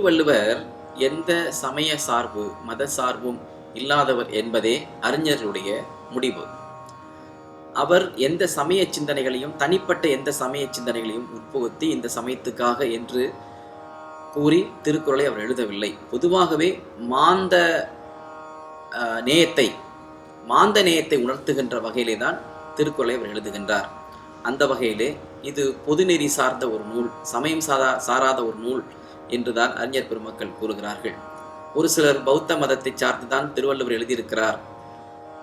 திருவள்ளுவர் எந்த சமய சார்பு மத சார்பும் இல்லாதவர் என்பதே அறிஞர்களுடைய முடிவு. அவர் எந்த சமய சிந்தனைகளையும் தனிப்பட்ட எந்த சமய சிந்தனைகளையும் உட்புகுத்தி இந்த சமயத்துக்காக என்று கூறி திருக்குறளை அவர் எழுதவில்லை. பொதுவாகவே மாந்த நேயத்தை மாந்த நேயத்தை உணர்த்துகின்ற வகையிலே தான் திருக்குறளை அவர் எழுதுகின்றார். அந்த வகையிலே இது பொதுநெறி சார்ந்த ஒரு நூல் சமயம் சாரா சாராத ஒரு நூல் என்றுதான் அறிஞர் பெருமக்கள் கூறுகிறார்கள். ஒரு சிலர் பௌத்த மதத்தை சார்ந்துதான் திருவள்ளுவர் எழுதியிருக்கிறார்.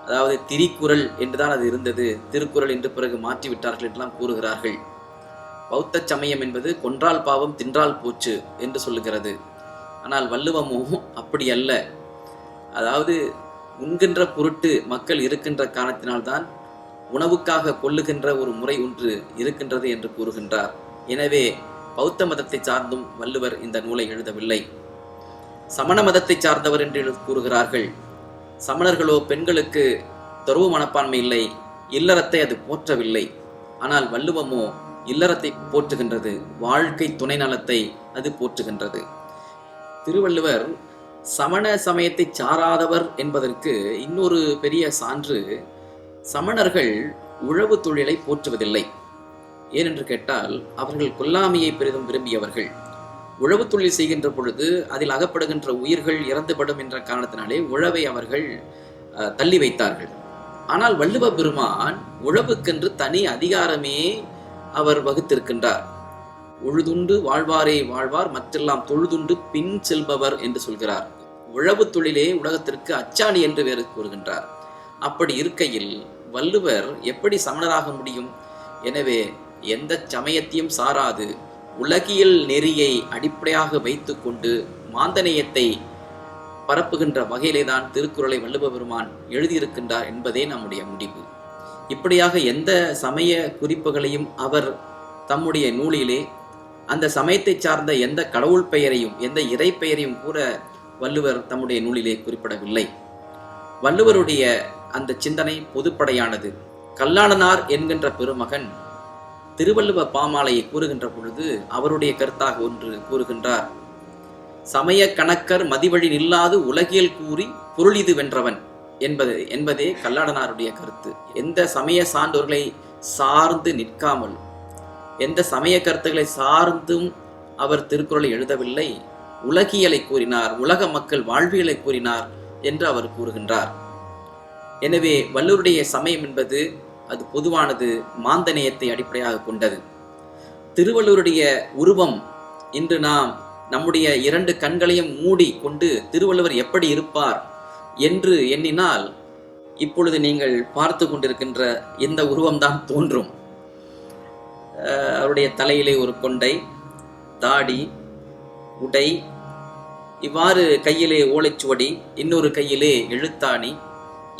அதாவது திரிக்குறள் என்றுதான் அது இருந்தது திருக்குறள் என்று பிறகு மாற்றிவிட்டார்கள் என்றெல்லாம் கூறுகிறார்கள். பௌத்த சமயம் என்பது கொன்றால் பாவம் தின்றால் போச்சு என்று சொல்லுகிறது. ஆனால் வள்ளுவமோ அப்படி அல்ல. அதாவது உண்கின்ற பொருட்டு மக்கள் இருக்கின்ற காரணத்தினால்தான் உணவுக்காக கொல்லுகின்ற ஒரு முறை ஒன்று இருக்கின்றது என்று கூறுகின்றார். எனவே பௌத்த மதத்தை சார்ந்தும் வள்ளுவர் இந்த நூலை எழுதவில்லை. சமண மதத்தை சார்ந்தவர் என்று கூறுகிறார்கள். சமணர்களோ பெண்களுக்கு துறவு மனப்பான்மை இல்லை இல்லறத்தை அது போற்றவில்லை. ஆனால் வள்ளுவமோ இல்லறத்தை போற்றுகின்றது வாழ்க்கை துணை நலத்தை அது போற்றுகின்றது. திருவள்ளுவர் சமண சமயத்தை சாராதவர் என்பதற்கு இன்னொரு பெரிய சான்று சமணர்கள் உழவு தொழிலை போற்றுவதில்லை. ஏனென்று கேட்டால் அவர்கள் கொல்லாமையை பெரிதும் விரும்பியவர்கள். உழவு தொழில் செய்கின்ற பொழுது அதில் அகப்படுகின்ற உயிர்கள் இறந்துபடும் என்ற காரணத்தினாலே உழவை அவர்கள் தள்ளி வைத்தார்கள். ஆனால் வள்ளுவ பெருமான் உழவுக்கென்று தனி அதிகாரமே அவர் வகுத்திருக்கின்றார். உழுதுண்டு வாழ்வாரே வாழ்வார் மற்றெல்லாம் தொழுதுண்டு பின் செல்பவர் என்று சொல்கிறார். உழவு தொழிலே உலகத்திற்கு அச்சாணி என்று வேறு கூறுகின்றார். அப்படி இருக்கையில் வள்ளுவர் எப்படி சமணராக முடியும்? எனவே எந்த சமயத்தையும் சாராது. உலகியல் நெறியை அடிப்படையாக வைத்துக்கொண்டு மாந்தநேயத்தை பரப்புகின்ற வகையிலே தான் திருக்குறளை வள்ளுவ பெருமான் எழுதியிருக்கின்றார் என்பதே நம்முடைய முடிவு. இப்படியாக எந்த சமய குறிப்புகளையும் அவர் தம்முடைய நூலிலே அந்த சமயத்தை சார்ந்த எந்த கடவுள் பெயரையும் எந்த இறை பெயரையும் கூட வள்ளுவர் தம்முடைய நூலிலே குறிப்பிடவில்லை. வள்ளுவருடைய அந்த சிந்தனை பொதுப்படையானது. கல்லாளனார் என்கின்ற பெருமகன் திருவள்ளுவ பாமாலையை கூறுகின்ற பொழுது அவருடைய கருத்தாக ஒன்று கூறுகின்றார். சமய கணக்கர் மதிவழி நில்லாது உலகியல் கூறி பொருளிது வென்றவன் என்பது என்பதே கல்லாடனாருடைய கருத்து. எந்த சமய சான்றோர்களை சார்ந்து நிற்காமல் எந்த சமய கருத்துக்களை சார்ந்தும் அவர் திருக்குறளை எழுதவில்லை உலகியலை கூறினார் உலக மக்கள் வாழ்வியலை கூறினார் என்று அவர் கூறுகின்றார். எனவே வள்ளுவருடைய சமயம் என்பது அது பொதுவானது மாந்தநேயத்தை அடிப்படையாக கொண்டது. திருவள்ளுவருடைய உருவம் இன்று நாம் நம்முடைய இரண்டு கண்களையும் மூடி கொண்டு திருவள்ளுவர் எப்படி இருப்பார் என்று எண்ணினால் இப்பொழுது நீங்கள் பார்த்து கொண்டிருக்கின்ற இந்த உருவம்தான் தோன்றும். அவருடைய தலையிலே ஒரு கொண்டை தாடி உடை இவ்வாறு கையிலே ஓலைச்சுவடி இன்னொரு கையிலே எழுத்தாணி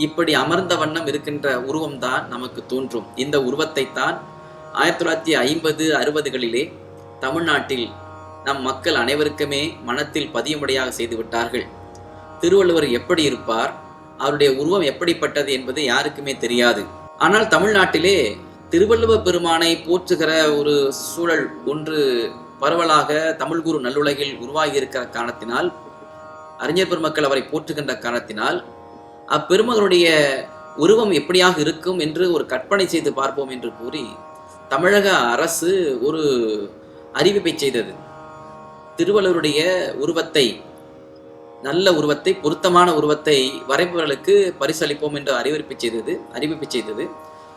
இப்படி அமர்ந்த வண்ணம் இருக்கின்ற உருவம்தான் நமக்கு தோன்றும். இந்த உருவத்தை தான் ஆயிரத்தி தொள்ளாயிரத்தி ஐம்பது அறுபதுகளிலே தமிழ்நாட்டில் நம் மக்கள் அனைவருக்குமே மனத்தில் பதியும்படியாக செய்து விட்டார்கள் திருவள்ளுவர் எப்படி இருப்பார்? அவருடைய உருவம் எப்படிப்பட்டது என்பது யாருக்குமே தெரியாது. ஆனால் தமிழ்நாட்டிலே திருவள்ளுவ பெருமானை போற்றுகிற ஒரு சூழல் ஒன்று பரவலாக தமிழ் குரு நல்லுலகில் உருவாகி இருக்கிற காரணத்தினால் அறிஞர் பெருமக்கள் அவரை போற்றுகின்ற காரணத்தினால் அப்பெருமகனுடைய உருவம் எப்படியாக இருக்கும் என்று ஒரு கற்பனை செய்து பார்ப்போம் என்று கூறி தமிழக அரசு ஒரு அறிவிப்பை செய்தது. திருவள்ளுவருடைய உருவத்தை நல்ல உருவத்தை பொருத்தமான உருவத்தை வரைபவர்களுக்கு பரிசளிப்போம் என்று அறிவிப்பு செய்தது அறிவிப்பு செய்தது.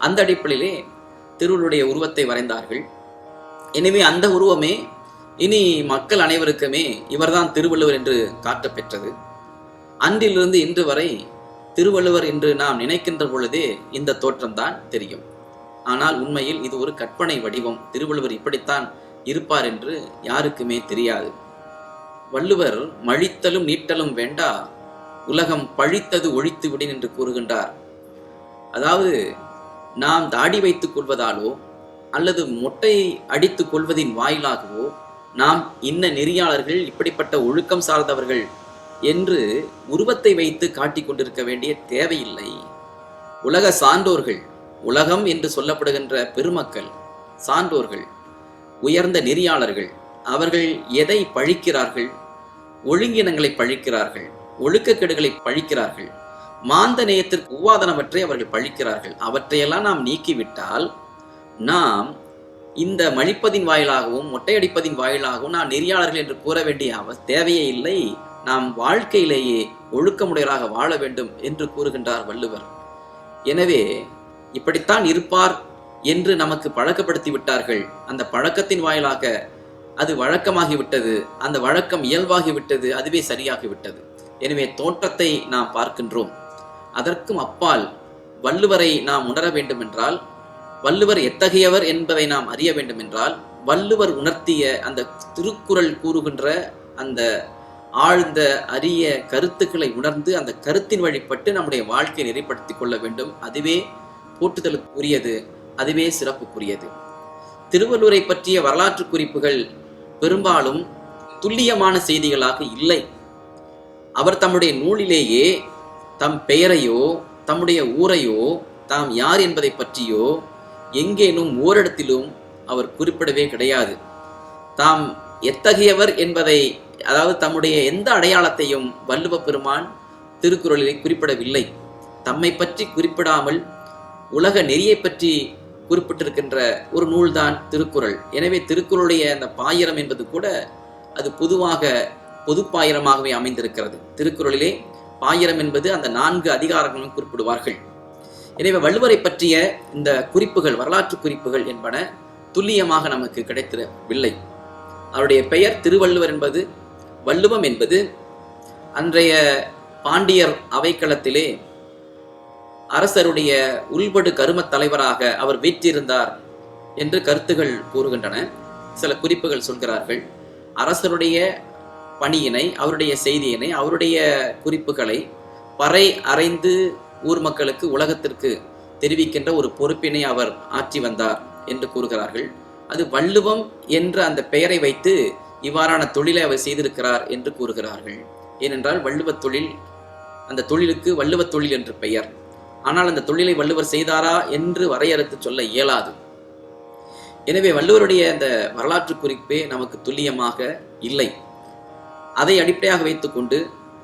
அந்த அடிப்படையிலே திருவள்ளுடைய உருவத்தை வரைந்தார்கள். எனவே அந்த உருவமே இனி மக்கள் அனைவருக்குமே இவர்தான் திருவள்ளுவர் என்று காட்டப்பெற்றது. அன்றிலிருந்து இன்று வரை திருவள்ளுவர் என்று நாம் நினைக்கின்ற பொழுதே இந்த தோற்றம்தான் தெரியும். ஆனால் உண்மையில் இது ஒரு கற்பனை வடிவம். திருவள்ளுவர் இப்படித்தான் இருப்பார் என்று யாருக்குமே தெரியாது. வள்ளுவர் மழித்தலும் நீட்டலும் வேண்டா உலகம் பழித்தது ஒழித்து விடின் என்று கூறுகின்றார். அதாவது நாம் தாடி வைத்துக் கொள்வதாலோ அல்லது மொட்டை அடித்துக் கொள்வதின் வாயிலாகவோ நாம் இன்ன நெறியாளர்கள் இப்படிப்பட்ட ஒழுக்கம் சார்ந்தவர்கள் என்று உருவத்தை வைத்து காட்டிக் கொண்டிருக்க வேண்டிய தேவையில்லை. உலக சான்றோர்கள் உலகம் என்று சொல்லப்படுகின்ற பெருமக்கள் சான்றோர்கள் உயர்ந்த நெறியாளர்கள் அவர்கள் எதை பழிக்கிறார்கள்? ஒழுங்கினங்களை பழிக்கிறார்கள் ஒழுக்கக்கெடுகளை பழிக்கிறார்கள் மாந்த நேயத்திற்கு உவாதனவற்றை அவர்கள் பழிக்கிறார்கள் அவற்றையெல்லாம் நாம் நீக்கிவிட்டால் நாம் இந்த மழிப்பதின் வாயிலாகவும் மொட்டையடிப்பதின் வாயிலாகவும் நாம் நெறியாளர்கள் என்று கூற வேண்டிய அவ தேவையே இல்லை. நாம் வாழ்க்கையிலேயே ஒழுக்கமுடையராக வாழ வேண்டும் என்று கூறுகின்றார் வள்ளுவர். எனவே இப்படித்தான் இருப்பார் என்று நமக்கு பழக்கப்படுத்தி விட்டார்கள். அந்த பழக்கத்தின் வாயிலாக அது வழக்கமாகிவிட்டது. அந்த வழக்கம் இயல்பாகிவிட்டது. அதுவே சரியாகிவிட்டது. எனவே தோற்றத்தை நாம் பார்க்கின்றோம். அதற்கும் அப்பால் வள்ளுவரை நாம் உணர வேண்டும் என்றால் வள்ளுவர் எத்தகையவர் என்பதை நாம் அறிய வேண்டும் என்றால் வள்ளுவர் உணர்த்திய அந்த திருக்குறள் கூறுகின்ற அந்த ஆழ்ந்த அரிய கருத்துக்களை உணர்ந்து அந்த கருத்தின் வழிபட்டு நம்முடைய வாழ்க்கையை நெறிப்படுத்திக் கொள்ள வேண்டும். அதுவே போற்றுதலுக்குரியது. அதுவே சிறப்புக்குரியது. திருவள்ளுவரை பற்றிய வரலாற்று குறிப்புகள் பெரும்பாலும் துல்லியமான செய்திகளாக இல்லை. அவர் தம்முடைய நூலிலேயே தம் பெயரையோ தம்முடைய ஊரையோ தாம் யார் என்பதை பற்றியோ எங்கேனும் ஓரிடத்திலும் அவர் குறிப்பிடவே கிடையாது. தாம் எத்தகையவர் என்பதை அதாவது தம்முடைய எந்த அடையாளத்தையும் வள்ளுவ பெருமான் திருக்குறளிலே குறிப்பிடவில்லை. தம்மை பற்றி குறிப்பிடாமல் உலக நெறியை பற்றி குறிப்பிட்டிருக்கின்ற ஒரு நூல்தான் திருக்குறள். எனவே திருக்குறளுடைய அந்த பாயிரம் என்பது கூட அது பொதுவாக பொதுப்பாயிரமாகவே அமைந்திருக்கிறது. திருக்குறளிலே பாயிரம் என்பது அந்த நான்கு அதிகாரங்களும் குறிப்பிடுவார்கள். எனவே வள்ளுவரை பற்றிய இந்த குறிப்புகள் வரலாற்று குறிப்புகள் என்பன துல்லியமாக நமக்கு கிடைத்திடவில்லை அவருடைய பெயர் திருவள்ளுவர் என்பது வள்ளுவம் என்பது அன்றைய பாண்டியர் அவைக்களத்திலே அரசருடைய உள்படு கருமத் தலைவராக அவர் வீற்றிருந்தார் என்று கருத்துகள் கூறுகின்றன. சில குறிப்புகள் சொல்கிறார்கள். அரசருடைய பணியினை அவருடைய செய்தியினை அவருடைய குறிப்புகளை பறை அறைந்து ஊர் மக்களுக்கு உலகத்திற்கு தெரிவிக்கின்ற ஒரு பொறுப்பினை அவர் ஆற்றி வந்தார் என்று கூறுகிறார்கள். அது வள்ளுவம் என்ற அந்த பெயரை வைத்து இவ்வாறான தொழிலை அவர் செய்திருக்கிறார் என்று கூறுகிறார்கள். ஏனென்றால் வள்ளுவத் தொழில் அந்த தொழிலுக்கு வள்ளுவத் தொழில் என்று பெயர். ஆனால் அந்த தொழிலை வள்ளுவர் செய்தாரா என்று வரையறுத்து சொல்ல இயலாது. எனவே வள்ளுவருடைய அந்த வரலாற்று குறிப்பே நமக்கு துல்லியமாக இல்லை. அதை அடிப்படையாக வைத்துக்கொண்டு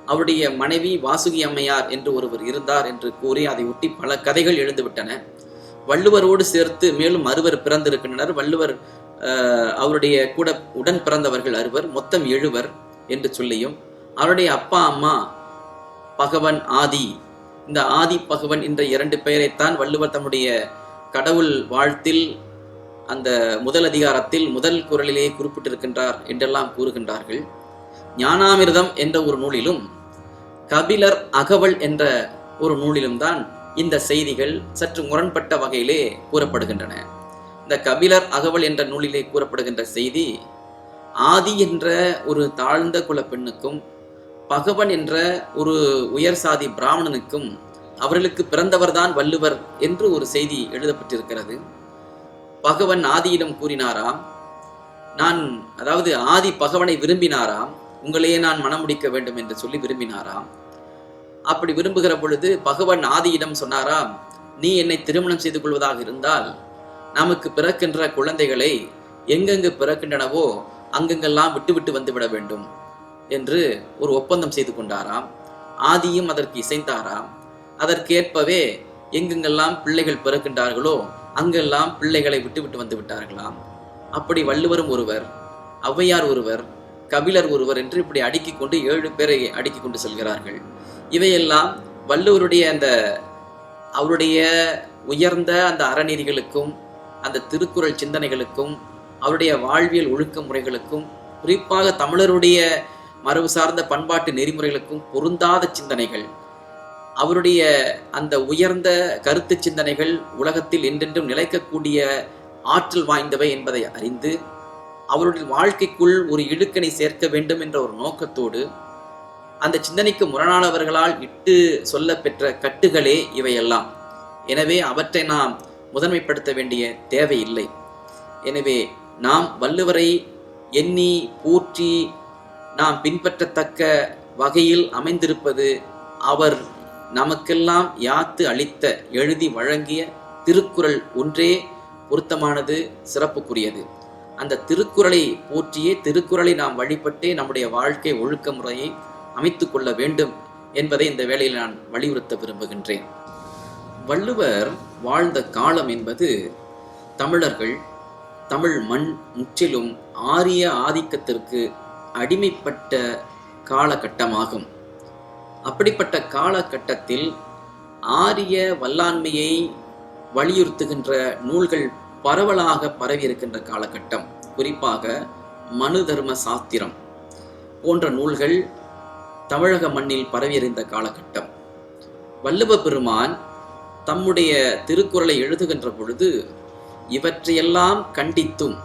அவருடைய மனைவி வாசுகி அம்மையார் என்று ஒருவர் இருந்தார் என்று கூறி அதை ஒட்டி பல கதைகள் எழுந்துவிட்டன. வள்ளுவரோடு சேர்த்து மேலும் அறுவர் பிறந்திருக்கின்றனர். வள்ளுவர் அவருடைய கூட உடன் பிறந்தவர்கள் அறுவர் மொத்தம் எழுவர் என்று சொல்லியும் அவருடைய அப்பா அம்மா பகவன் ஆதி இந்த ஆதி பகவன் என்ற இரண்டு பெயரைத்தான் வள்ளுவர் தம்முடைய கடவுள் வாழ்த்தில் அந்த முதல் அதிகாரத்தில் முதல் குரலிலேயே குறிப்பிட்டிருக்கின்றார் என்றெல்லாம் கூறுகின்றார்கள். ஞானாமிர்தம் என்ற ஒரு நூலிலும் கபிலர் அகவல் என்ற ஒரு நூலிலும் தான் இந்த செய்திகள் சற்று முரண்பட்ட வகையிலே கூறப்படுகின்றன. இந்த கபிலர் அகவல் என்ற நூலிலே கூறப்படுகின்ற செய்தி ஆதி என்ற ஒரு தாழ்ந்த குல பெண்ணுக்கும் பகவன் என்ற ஒரு உயர் சாதி பிராமணனுக்கும் அவர்களுக்கு பிறந்தவர்தான் வள்ளுவர் என்று ஒரு செய்தி எழுதப்பட்டிருக்கிறது. பகவன் ஆதியிடம் கூறினாராம் நான் அதாவது ஆதி பகவனை விரும்பினாராம் உங்களையே நான் மணமுடிக்க வேண்டும் என்று சொல்லி விரும்பினாராம். அப்படி விரும்புகிற பொழுது பகவன் ஆதியிடம் சொன்னாராம் நீ என்னை திருமணம் செய்து கொள்வதாக இருந்தால் நமக்கு பிறக்கின்ற குழந்தைகளை எங்கெங்கு பிறக்கின்றனவோ அங்கெங்கெல்லாம் விட்டுவிட்டு வந்துவிட வந்து விட வேண்டும் என்று ஒரு ஒப்பந்தம் செய்து கொண்டாராம். ஆதியும் அதற்கு இசைந்தாராம். அதற்கேற்பவே எங்கெங்கெல்லாம் பிள்ளைகள் பிறக்கின்றார்களோ அங்கெல்லாம் பிள்ளைகளை விட்டு விட்டு வந்து விட்டார்களாம். அப்படி வள்ளுவரும் ஒருவர் ஔவையார் ஒருவர் கபிலர் ஒருவர் என்று இப்படி அடுக்கிக் கொண்டு ஏழு பேரை அடுக்கிக் கொண்டு செல்கிறார்கள். இவையெல்லாம் வள்ளுவருடைய அந்த அவருடைய உயர்ந்த அந்த அறநெறிகளுக்கும் அந்த திருக்குறள் சிந்தனைகளுக்கும் அவருடைய வாழ்வியல் ஒழுக்க முறைகளுக்கும் குறிப்பாக தமிழருடைய மரபு சார்ந்த பண்பாட்டு நெறிமுறைகளுக்கும் பொருந்தாத சிந்தனைகள் அவருடைய அந்த உயர்ந்த கருத்து சிந்தனைகள் உலகத்தில் என்றென்றும் நிலைக்கக்கூடிய ஆற்றல் வாய்ந்தவை என்பதை அறிந்து அவருடைய வாழ்க்கைக்குள் ஒரு இடுக்கணை சேர்க்க வேண்டும் என்ற ஒரு நோக்கத்தோடு அந்த சிந்தனைக்கு முரணானவர்களால் இட்டு சொல்ல பெற்ற கட்டுகளே இவையெல்லாம். எனவே அவற்றை நாம் முதன்மைப்படுத்த வேண்டிய தேவையில்லை. எனவே நாம் வள்ளுவரை எண்ணி போற்றி நாம் பின்பற்றத்தக்க வகையில் அமைந்திருப்பது அவர் நமக்கெல்லாம் யாத்து அளித்த எழுதி வழங்கிய திருக்குறள் ஒன்றே பொருத்தமானது சிறப்புக்குரியது. அந்த திருக்குறளை போற்றியே திருக்குறளை நாம் வழிபட்டே நம்முடைய வாழ்க்கை ஒழுக்க முறையை அமைத்து கொள்ள வேண்டும் என்பதை இந்த வேளையில் நான் வலியுறுத்த விரும்புகின்றேன். வள்ளுவர் வாழ்ந்த காலம் என்பது தமிழர்கள் தமிழ் மண் முற்றிலும் ஆரிய ஆதிக்கத்திற்கு அடிமைப்பட்ட காலகட்டமாகும். அப்படிப்பட்ட காலகட்டத்தில் ஆரிய வல்லாண்மையை வலியுறுத்துகின்ற நூல்கள் பரவலாக பரவியிருக்கின்ற காலகட்டம் குறிப்பாக மனு தர்ம சாஸ்திரம் போன்ற நூல்கள் தமிழக மண்ணில் பரவியிருந்த காலகட்டம். வள்ளுவ பெருமான் தம்முடைய திருக்குறளை எழுதுகின்ற பொழுது இவற்றையெல்லாம் கண்டித்தும்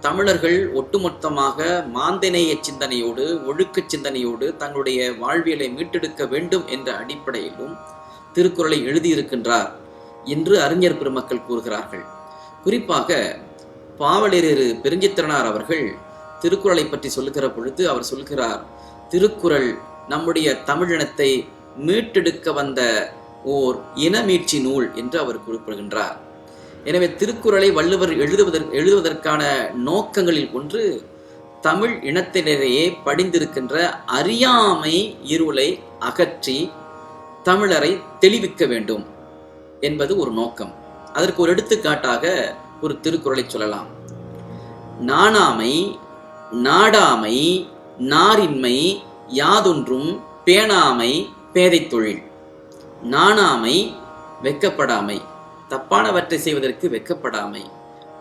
தமிழர்கள் ஒட்டுமொத்தமாக மாந்தநேய சிந்தனையோடு ஒழுக்க சிந்தனையோடு தங்களுடைய வாழ்வியலை மீட்டெடுக்க வேண்டும் என்ற அடிப்படையிலும் திருக்குறளை எழுதியிருக்கின்றார் என்று அறிஞர் பெருமக்கள் கூறுகிறார்கள். குறிப்பாக பாவலரேறு பெருஞ்சித்திரனார் அவர்கள் திருக்குறளை பற்றி சொல்லுகிற பொழுது அவர் சொல்கிறார் திருக்குறள் நம்முடைய தமிழினத்தை மீட்டெடுக்க வந்த ஓர் இனமீட்சி நூல் என்று அவர் குறிப்பிடுகின்றார். எனவே திருக்குறளை வள்ளுவர் எழுதுவதற்கு எழுதுவதற்கான நோக்கங்களில் ஒன்று தமிழ் இனத்தினரையே படிந்திருக்கின்ற அறியாமை இருளை அகற்றி தமிழரை தெளிவிக்க வேண்டும் என்பது ஒரு நோக்கம். அதற்கு ஒரு எடுத்துக்காட்டாக ஒரு திருக்குறளை சொல்லலாம். நாணாமை நாடாமை நாரின்மை யாதொன்றும் பேணாமை பேதை தொழில். நாணாமை வெக்கப்படாமை. தப்பானவற்றை செய்வதற்கு வெக்கப்படாமை.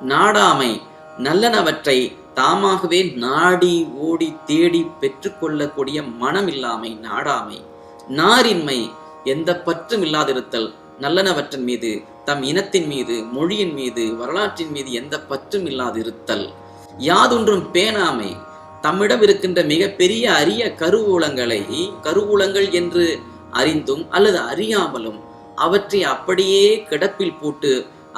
நாடாமை நல்லனவற்றை தாமாகவே நாடி ஓடி தேடி பெற்றுக்கொள்ளக்கூடிய மனமில்லாமை நாடாமை. நாரின்மை எந்த பற்றும் இல்லாதிருத்தல் நல்லனவற்றின் மீது தம் இனத்தின் மீது மொழியின் மீது வரலாற்றின் மீது எந்த பற்றும் இல்லாதிருத்தல். யாதொன்றும் பேணாமை. தம்மிடம் இருக்கின்ற மிகப்பெரிய அரிய கருவூலங்களை கருவூலங்கள் என்று அறிந்தும் அல்லது அறியாமலும் அவற்றை அப்படியே கிடப்பில் போட்டு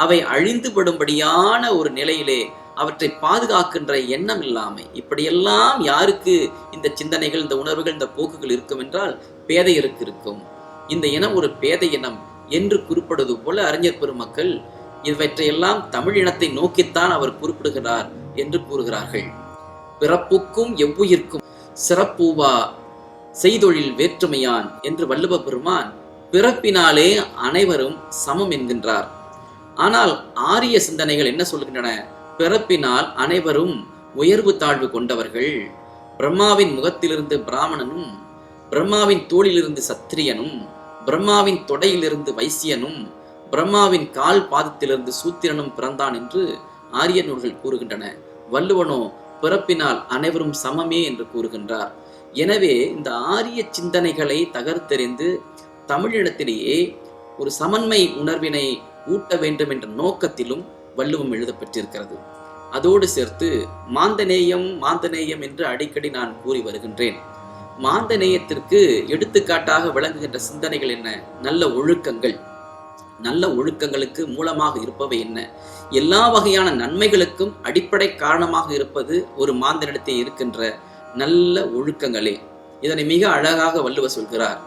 அவை அழிந்துபடும்படியான ஒரு நிலையிலே அவற்றை பாதுகாக்கின்ற எண்ணம் இல்லாமை. இப்படியெல்லாம் யாருக்கு இந்த சிந்தனைகள் இந்த உணர்வுகள் இந்த போக்குகள் இருக்கும் என்றால் பேதையருக்கு இருக்கும். இந்த இனம் ஒரு பேதை இனம் என்று குறிப்பிடுவது போல அறிஞர் பெருமக்கள் இவற்றையெல்லாம் தமிழ் இனத்தை நோக்கித்தான் அவர் குறிப்பிடுகிறார் என்று கூறுகிறார்கள். பிறப்புக்கும் எவ்வுயிர்க்கும் சிறப்பூவா செய்தொழில் வேற்றுமையான் என்று வள்ளுவ பெருமான் பிறப்பினாலே அனைவரும் சமம் என்கின்றார். ஆனால் ஆரிய சிந்தனைகள் என்ன சொல்கின்றன? பிறப்பினால் அனைவரும் உயர்வு தாழ்வு கொண்டவர்கள். பிரம்மாவின் முகத்திலிருந்து பிராமணனும் பிரம்மாவின் தோளிலிருந்து சத்திரியனும் பிரம்மாவின் தொடையிலிருந்து வைசியனும் பிரம்மாவின் கால் பாதத்திலிருந்து சூத்திரனும் பிறந்தான் என்று ஆரிய நூல்கள் கூறுகின்றன. வள்ளுவனோ பிறப்பினால் அனைவரும் சமமே என்று கூறுகின்றார். எனவே இந்த ஆரிய சிந்தனைகளை தகர்த்தெறிந்து தமிழினத்திலேயே ஒரு சமன்மை உணர்வினை ஊட்ட வேண்டும் என்ற நோக்கத்திலும் வள்ளுவம் எழுதப்பட்டிருக்கிறது அதோடு சேர்த்து மாந்தநேயம் மாந்தநேயம் என்று அடிக்கடி நான் கூறி வருகின்றேன். மாந்தநேயத்திற்கு எடுத்துக்காட்டாக விளங்குகின்ற சிந்தனைகள் என்ன? நல்ல ஒழுக்கங்கள். நல்ல ஒழுக்கங்களுக்கு மூலமாக இருப்பவை என்ன? எல்லா வகையான நன்மைகளுக்கும் அடிப்படை காரணமாக இருப்பது ஒரு மாந்தனிடத்தில் இருக்கின்ற நல்ல ஒழுக்கங்களே. இதனை மிக அழகாக வள்ளுவ சொல்கிறார்.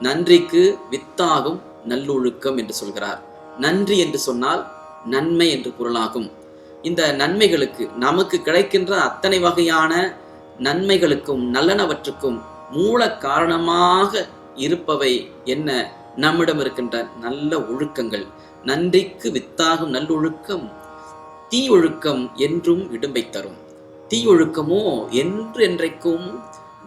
நன்றிக்கு வித்தாகும் நல்லொழுக்கம் என்று சொல்கிறார். நன்றி என்று சொன்னால் நன்மை என்று பொருளாகும். இந்த நன்மைகளுக்கு நமக்கு கிடைக்கின்ற அத்தனை வகையான நன்மைகளுக்கும் நல்லனவற்றுக்கும் மூல காரணமாக இருப்பவை என்ன? நம்மிடம் இருக்கின்ற நல்ல ஒழுக்கங்கள். நன்றிக்கு வித்தாகும் நல்லொழுக்கம் தீ ஒழுக்கம் என்றும் இடும்பை தரும். தீ ஒழுக்கமோ என்று என்றைக்கும்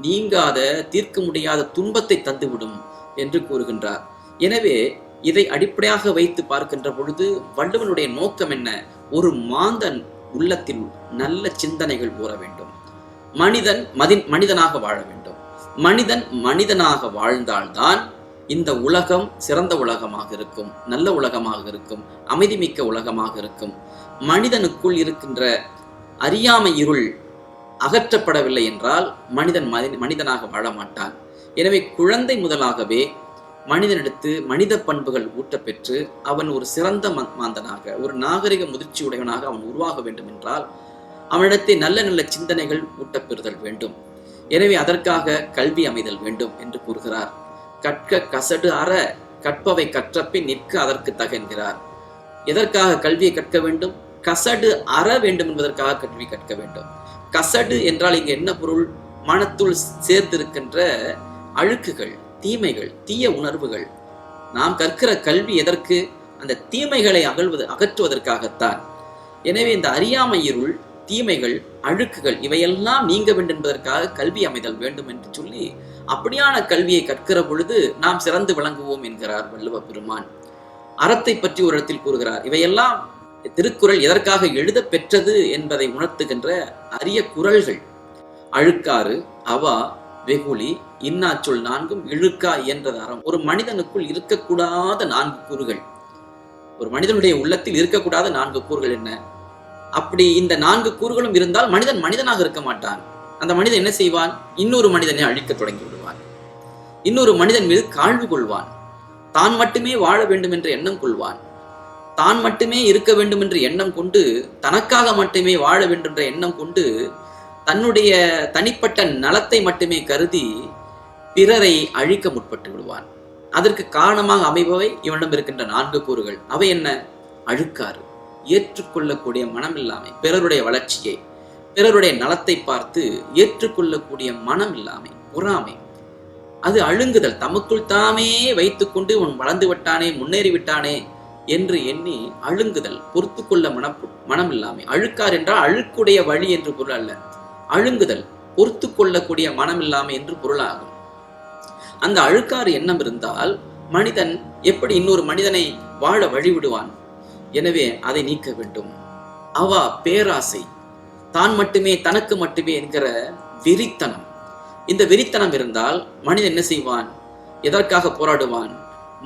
நீங்காத தீர்க்க முடியாத துன்பத்தை தந்துவிடும் என்று கூறுகின்றார். எனவே இதை அடிப்படையாக வைத்து பார்க்கின்ற பொழுது வள்ளுவனுடைய நோக்கம் என்ன? ஒரு மாந்தன் உள்ளத்தில் நல்ல சிந்தனைகள் கூற வேண்டும். மனிதன் மதி மனிதனாக வாழ வேண்டும். மனிதன் மனிதனாக வாழ்ந்தால்தான் இந்த உலகம் சிறந்த உலகமாக இருக்கும் நல்ல உலகமாக இருக்கும் அமைதிமிக்க உலகமாக இருக்கும். மனிதனுக்குள் இருக்கின்ற அறியாமை இருள் அகற்றப்படவில்லை என்றால் மனிதன் மனி மனிதனாக வாழ மாட்டான். எனவே குழந்தை முதலாகவே மனிதனிடத்து மனித பண்புகள் ஊட்டப்பெற்று அவன் ஒரு சிறந்த ம- மாந்தனாக ஒரு நாகரிக முதிர்ச்சியுடையவனாக அவன் உருவாக வேண்டும் என்றால் அவனிடத்தை நல்ல நல்ல சிந்தனைகள் ஊட்டப்பெறுதல் வேண்டும். எனவே அதற்காக கல்வி அமைதல் வேண்டும் என்று கூறுகிறார். கற்க கசடு அற கற்பவை கற்றப்பின் நிற்க அதற்கு தகென்கிறார். எதற்காக கல்வியை கற்க வேண்டும்? கசடு அற வேண்டும் என்பதற்காக கல்வி கற்க வேண்டும். கசடு என்றால் இங்கு என்ன பொருள்? மனத்துள் சேர்த்திருக்கின்ற அழுக்குகள் தீமைகள் தீய உணர்வுகள். நாம் கற்கிற கல்வி எதற்கு? அந்த தீமைகளை அகழ்வது அகற்றுவதற்காகத்தான். எனவே இந்த அறியாமை இருள் தீமைகள் அழுக்குகள் இவையெல்லாம் நீங்க வேண்டும் என்பதற்காக கல்வி அமைதல் வேண்டும் என்று சொல்லி அப்படியான கல்வியை கற்கிற பொழுது நாம் சிறந்து விளங்குவோம் என்கிறார் வள்ளுவ பெருமான். அறத்தை பற்றி ஒரு இடத்தில் கூறுகிறார். இவையெல்லாம் திருக்குறள் எதற்காக எழுத பெற்றது என்பதை உணர்த்துகின்ற அரிய குரல்கள் அழுக்காறு அவா வெகுளி இன்னாச்சொல் நான்கும் இழுக்கா இயன்றது அறம் ஒரு மனிதனுக்குள் இருக்கக்கூடாத நான்கு கூறுகள். ஒரு மனிதனுடைய உள்ளத்தில் இருக்கக்கூடாத நான்கு கூறுகள் என்ன? அப்படி இந்த நான்கு கூறுகளும் இருந்தால் மனிதன் மனிதனாக இருக்க மாட்டான். அந்த மனிதன் என்ன செய்வான்? இன்னொரு மனிதனை அழிக்க தொடங்கி விடுவான். இன்னொரு மனிதன் மீது காழ்வு கொள்வான். தான் மட்டுமே வாழ வேண்டும் என்ற எண்ணம் கொள்வான். தான் மட்டுமே இருக்க வேண்டும் என்ற எண்ணம் கொண்டு தனக்காக மட்டுமே வாழ வேண்டும் என்ற எண்ணம் கொண்டு தன்னுடைய தனிப்பட்ட நலத்தை மட்டுமே கருதி பிறரை அழிக்க முற்பட்டு விடுவான். அதற்கு காரணமாக அமைபவை இவனிடம் இருக்கின்ற நான்கு கூறுகள். அவை என்ன? அழுக்காறு. ஏற்றுக்கொள்ளக்கூடிய மனம் இல்லாமை பிறருடைய வளர்ச்சியை பிறருடைய நலத்தை பார்த்து ஏற்றுக்கொள்ளக்கூடிய மனம் இல்லாமை பொறாமை. அது அழுங்குதல். தமக்குள் தாமே வைத்துக்கொண்டு உன் வளர்ந்து விட்டானே முன்னேறி விட்டானே என்று எண்ணி அழுங்குதல் பொறுத்து கொள்ள மன மனம் இல்லாமை அழுக்கார் என்றால் அழுக்குடைய வழி என்று பொருள் அல்ல. அழுங்குதல் பொறுத்து கொள்ளக்கூடிய மனம் இல்லாமை என்று பொருளாகும் அந்த அழுக்காறு எண்ணம் இருந்தால் மனிதன் எப்படி இன்னொரு மனிதனை வாழ வழிவிடுவான்? எனவே அதை நீக்க வேண்டும். அவா பேராசை. தான் மட்டுமே தனக்கு மட்டுமே என்கிற வெறித்தனம். இந்த வெறித்தனம் இருந்தால் மனிதன் என்ன செய்வான்? எதற்காக போராடுவான்?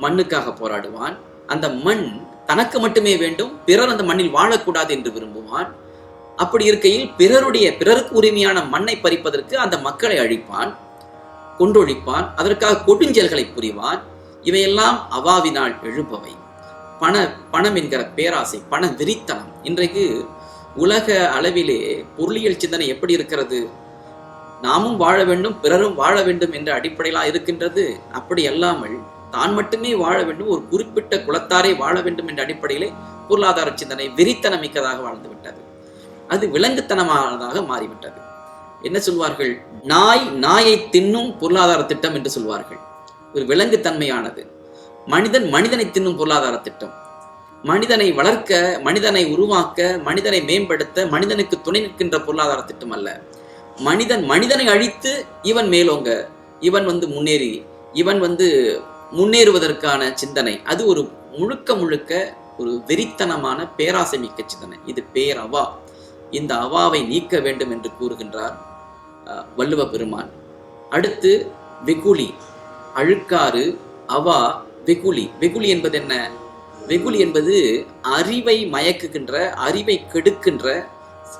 மண்ணுக்காக போராடுவான். அந்த மண் தனக்கு மட்டுமே வேண்டும் பிறர் அந்த மண்ணில் வாழக்கூடாது என்று விரும்புவான் அப்படி இருக்கையில் பிறருடைய பிறருக்கு உரிமையான மண்ணை பறிப்பதற்கு அந்த மக்களை அழிப்பான் கொன்றொழிப்பான் அதற்காக கொடுஞ்செயல்களை புரிவான் இவையெல்லாம் அவாவினால் எழுபவை. பண பணம் என்கிற பேராசை பண விரித்தனம். இன்றைக்கு உலக அளவிலே பொருளியல் சிந்தனை எப்படி இருக்கிறது? நாமும் வாழ வேண்டும் பிறரும் வாழ வேண்டும் என்ற அடிப்படையிலாக இருக்கின்றது. அப்படி அல்லாமல் தான் மட்டுமே வாழ வேண்டும் ஒரு குறிப்பிட்ட குலத்தாரே வாழ வேண்டும் என்ற அடிப்படையிலே பொருளாதார சிந்தனை வெறித்தனமிக்கதாக வாழ்ந்து விட்டது. அது விலங்குத்தனமானதாக மாறிவிட்டது. என்ன சொல்வார்கள்? நாய் நாயை தின்னும் பொருளாதார திட்டம் என்று சொல்வார்கள். ஒரு விலங்குத்தன்மையானது மனிதன் மனிதனை தின்னும் பொருளாதார திட்டம். மனிதனை வளர்க்க மனிதனை உருவாக்க மனிதனை மேம்படுத்த மனிதனுக்கு துணை நிற்கின்ற பொருளாதார திட்டம் அல்ல. மனிதன் மனிதனை அழித்து இவன் மேலோங்க. இவன் வந்து முன்னேறி இவன் வந்து முன்னேறுவதற்கான சிந்தனை. அது ஒரு முழுக்க முழுக்க ஒரு வெறித்தனமான பேராசை மிக்க சிந்தனை. இது பேரவா. இந்த அவாவை நீக்க வேண்டும் என்று கூறுகின்றார் வள்ளுவ பெருமான். அடுத்து வெகுளி. அழுக்காறு அவா வெகுளி. வெகுளி என்பது என்ன? வெகுளி என்பது அறிவை மயக்குகின்ற அறிவை கெடுக்கின்ற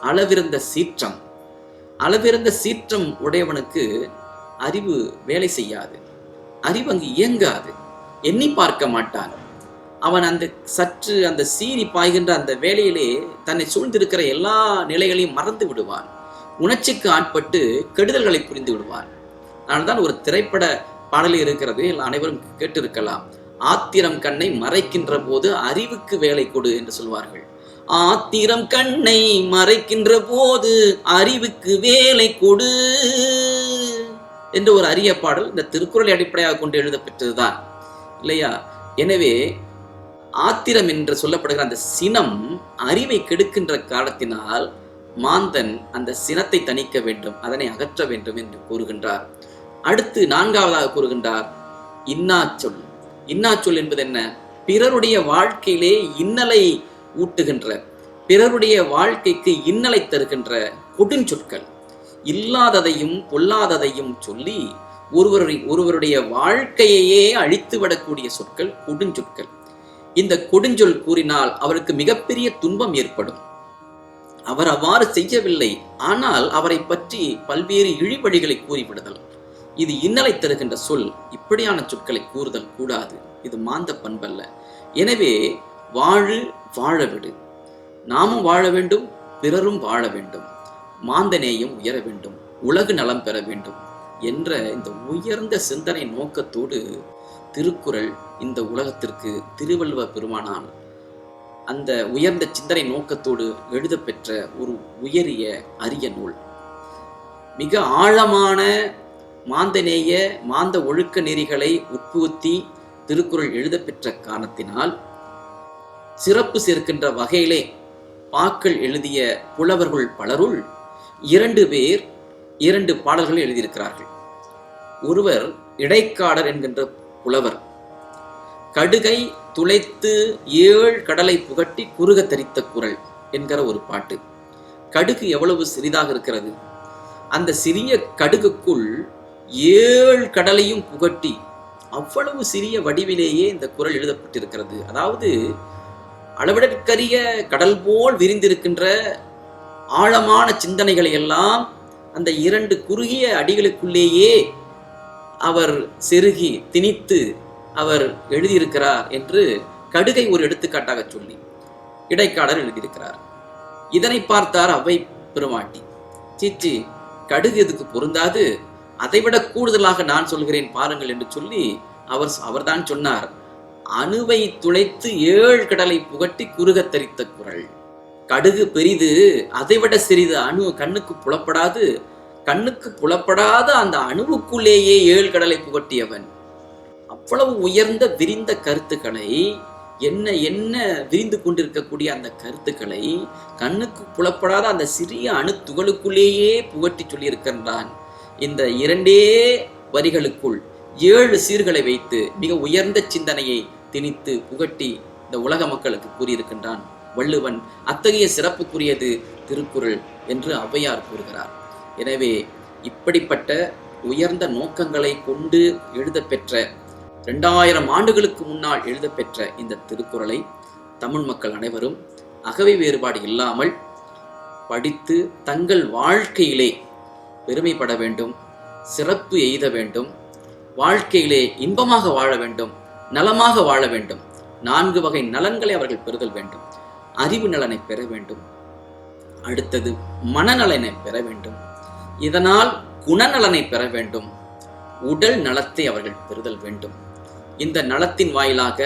அளவிருந்த சீற்றம். அளவிருந்த சீற்றம் உடையவனுக்கு அறிவு வேலை செய்யாது. அறிவு அங்கு இயங்காது. எண்ணி பார்க்க மாட்டான். அவன் அந்த சற்று அந்த சீறி பாய்கின்ற அந்த வேலையிலே தன்னை சூழ்ந்திருக்கிற எல்லா நிலைகளையும் மறந்து விடுவான். உணர்ச்சிக்கு ஆட்பட்டு கெடுதல்களை புரிந்து விடுவான். அதனால்தான் ஒரு திரைப்பட பாடலில் இருக்கிறது அனைவரும் கேட்டிருக்கலாம். ஆத்திரம் கண்ணை மறைக்கின்ற போது அறிவுக்கு வேலை கொடு என்று சொல்வார்கள். ஆத்திரம் கண்ணை மறைக்கின்ற போது அறிவுக்கு வேலை கொடு. என்ற ஒரு அரிய பாடல் இந்த திருக்குறளை அடிப்படையாக கொண்டு எழுதப்பெற்றதுதான். இல்லையா? எனவே ஆத்திரம் என்று சொல்லப்படுகிற அந்த சினம் அறிவை கெடுக்கின்ற காலத்தினால் மாந்தன் அந்த சினத்தை தணிக்க வேண்டும் அதனை அகற்ற வேண்டும் என்று கூறுகின்றார். அடுத்து நான்காவதாக கூறுகின்றார் இன்னாச்சொல். இன்னாச்சொல் என்பது என்ன பிறருடைய வாழ்க்கையிலே இன்னலை ஊட்டுகின்ற பிறருடைய வாழ்க்கைக்கு இன்னலை தருகின்ற கொடுஞ்சொற்கள். இல்லாததையும் பொல்லாததையும் சொல்லி ஒருவருடைய ஒருவருடைய வாழ்க்கையையே அழித்து விடக்கூடிய சொற்கள் கொடுஞ்சொற்கள். இந்த கொடுஞ்சொல் கூறினால் அவருக்கு மிகப்பெரிய துன்பம் ஏற்படும். அவர் அவ்வாறு செய்யவில்லை. ஆனால் அவரை பற்றி பல்வேறு இழிவழிகளை கூறிவிடுதல். இது இன்னலை தருகின்ற சொல். இப்படியான சொற்களை கூறுதல் கூடாது. இது மாந்த பண்பல்ல. எனவே வாழு வாழ விடு. நாமும் வாழ வேண்டும் பிறரும் வாழ வேண்டும். மாந்தநேயம் உயர வேண்டும் உலகு நலம் பெற வேண்டும் என்ற இந்த உயர்ந்த சிந்தனை நோக்கத்தோடு திருக்குறள் இந்த உலகத்திற்கு திருவள்ளுவ பெருமானால் அந்த உயர்ந்த சிந்தனை நோக்கத்தோடு எழுதப்பெற்ற ஒரு உயரிய அரிய நூல். மிக ஆழமான மாந்தநேய மாந்த ஒழுக்க நெறிகளை உட்புகுத்தி திருக்குறள் எழுதப்பெற்ற காரணத்தினால் சிறப்பு சேர்க்கின்ற வகையிலே பாக்கள் எழுதிய புலவர்கள் பலருள் இரண்டு பேர் இரண்டு பாடல்கள் எழுதியிருக்கிறார்கள். ஒருவர் இடைக்காடர் என்கின்ற புலவர். கடுகை துளைத்து ஏழ் கடலை புகட்டி குறுக தரித்த குரல் என்கிற ஒரு பாட்டு. கடுகு எவ்வளவு சிறிதாக இருக்கிறது. அந்த சிறிய கடுகுக்குள் ஏழு கடலையும் புகட்டி அவ்வளவு சிறிய வடிவிலேயே இந்த குரல் எழுதப்பட்டிருக்கிறது. அதாவது அளவிடற்கரிய கடல் போல் விரிந்திருக்கின்ற ஆழமான சிந்தனைகளை எல்லாம் அந்த இரண்டு குறுகிய அடிகளுக்குள்ளேயே அவர் செருகி திணித்து அவர் எழுதியிருக்கிறார் என்று கடுகை ஒரு எடுத்துக்காட்டாக சொல்லி இடைக்காடர் எழுதியிருக்கிறார். இதனை பார்த்தார் அவை பெருமாட்டி. சீச்சி கடுகு இதுக்கு பொருந்தாது? அதைவிட கூடுதலாக நான் சொல்கிறேன் பாருங்கள் என்று சொல்லி அவர் அவர்தான் சொன்னார். அணுவை துளைத்து ஏழு கடலை புகட்டி குறுகத் தரித்த குரல். கடுகு பெரிது அதைவிட சிறிது அணு கண்ணுக்கு புலப்படாது. கண்ணுக்கு புலப்படாத அந்த அணுவுக்குள்ளேயே ஏழு கடலை புகட்டியவன். அவ்வளவு உயர்ந்த விரிந்த கருத்துக்களை என்ன என்ன விரிந்து கொண்டிருக்கக்கூடிய அந்த கருத்துக்களை கண்ணுக்கு புலப்படாத அந்த சிறிய அணு துகளுக்குள்ளேயே புகட்டி சொல்லியிருக்கின்றான். இந்த இரண்டே வரிகளுக்குள் ஏழு சீர்களை வைத்து மிக உயர்ந்த சிந்தனையை திணித்து புகட்டி இந்த உலக மக்களுக்கு கூறியிருக்கின்றான். வள்ளுவன் அத்தகைய சிறப்புக்குரியது திருக்குறள் என்று ஔவையார் கூறுகிறார். எனவே இப்படிப்பட்ட உயர்ந்த நோக்கங்களை கொண்டு எழுதப்பெற்ற ரெண்டாயிரம் ஆண்டுகளுக்கு முன்னால் எழுதப்பெற்ற இந்த திருக்குறளை தமிழ் மக்கள் அனைவரும் அகவை வேறுபாடு இல்லாமல் படித்து தங்கள் வாழ்க்கையிலே பெருமைப்பட வேண்டும் சிறப்பு எய்த வேண்டும் வாழ்க்கையிலே இன்பமாக வாழ வேண்டும் நலமாக வாழ வேண்டும். நான்கு வகை நலன்களை அவர்கள் பெறுதல் வேண்டும். அறிவு நலனை பெற வேண்டும். அடுத்தது மனநலனை பெற வேண்டும். இதனால் குணநலனை பெற வேண்டும். உடல் நலத்தை அவர்கள் பெறுதல் வேண்டும். இந்த நலத்தின் வாயிலாக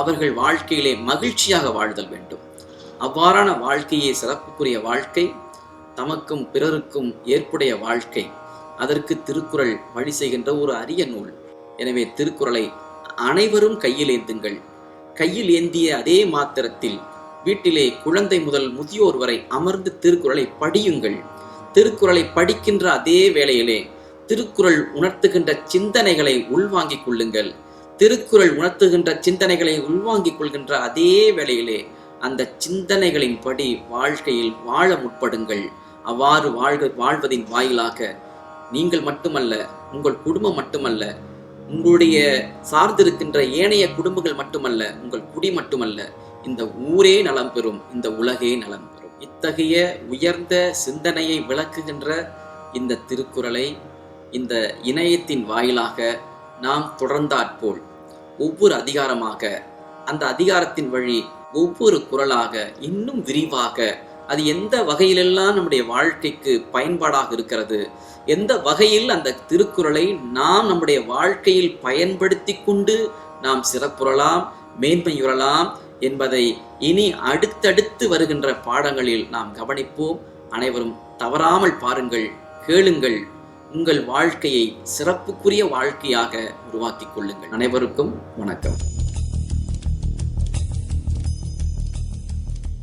அவர்கள் வாழ்க்கையிலே மகிழ்ச்சியாக வாழ்தல் வேண்டும். அவ்வாறான வாழ்க்கையே சிறப்புக்குரிய வாழ்க்கை தமக்கும் பிறருக்கும் ஏற்புடைய வாழ்க்கை. அதற்கு திருக்குறள் வழி செய்கின்ற ஒரு அரிய நூல். எனவே திருக்குறளை அனைவரும் கையில் ஏந்துங்கள். கையில் ஏந்திய அதே மாத்திரத்தில் வீட்டிலே குழந்தை முதல் முதியோர் வரை அமர்ந்து திருக்குறளை படியுங்கள். திருக்குறளை படிக்கின்ற அதே வேளையிலே திருக்குறள் உணர்த்துகின்ற சிந்தனைகளை உள்வாங்கிக் கொள்ளுங்கள். திருக்குறள் உணர்த்துகின்ற சிந்தனைகளை உள்வாங்கிக் கொள்கின்ற அதே வேளையிலே அந்த சிந்தனைகளின் படி வாழ்க்கையில் வாழ முற்படுங்கள். அவ்வாறு வாழ்க வாழ்வதின் வாயிலாக நீங்கள் மட்டுமல்ல உங்கள் குடும்பம் மட்டுமல்ல உங்களுடைய சார்ந்திருக்கின்ற ஏனைய குடும்பங்கள் மட்டுமல்ல உங்கள் குடி மட்டுமல்ல இந்த ஊரே நலம் பெறும் இந்த உலகே நலம் பெறும். இத்தகைய உயர்ந்த சிந்தனையை விளக்குகின்ற இந்த திருக்குறளை இந்த இணையத்தின் வாயிலாக நாம் தொடர்ந்தாற்போல் ஒவ்வொரு அதிகாரமாக அந்த அதிகாரத்தின் வழி ஒவ்வொரு குரலாக இன்னும் விரிவாக அது எந்த வகையிலெல்லாம் நம்முடைய வாழ்க்கைக்கு பயன்பாடாக இருக்கிறது எந்த வகையில் அந்த திருக்குறளை நாம் நம்முடைய வாழ்க்கையில் பயன்படுத்தி கொண்டு நாம் சிறப்புறலாம் மேன்மையுறலாம் என்பதை இனி அடுத்தடுத்து வருகின்ற பாடங்களில் நாம் கவனிப்போம். அனைவரும் தவறாமல் பாருங்கள் கேளுங்கள். உங்கள் வாழ்க்கையை சிறப்புக்குரிய வாழ்க்கையாக உருவாக்கிக் கொள்ளுங்கள். அனைவருக்கும் வணக்கம்.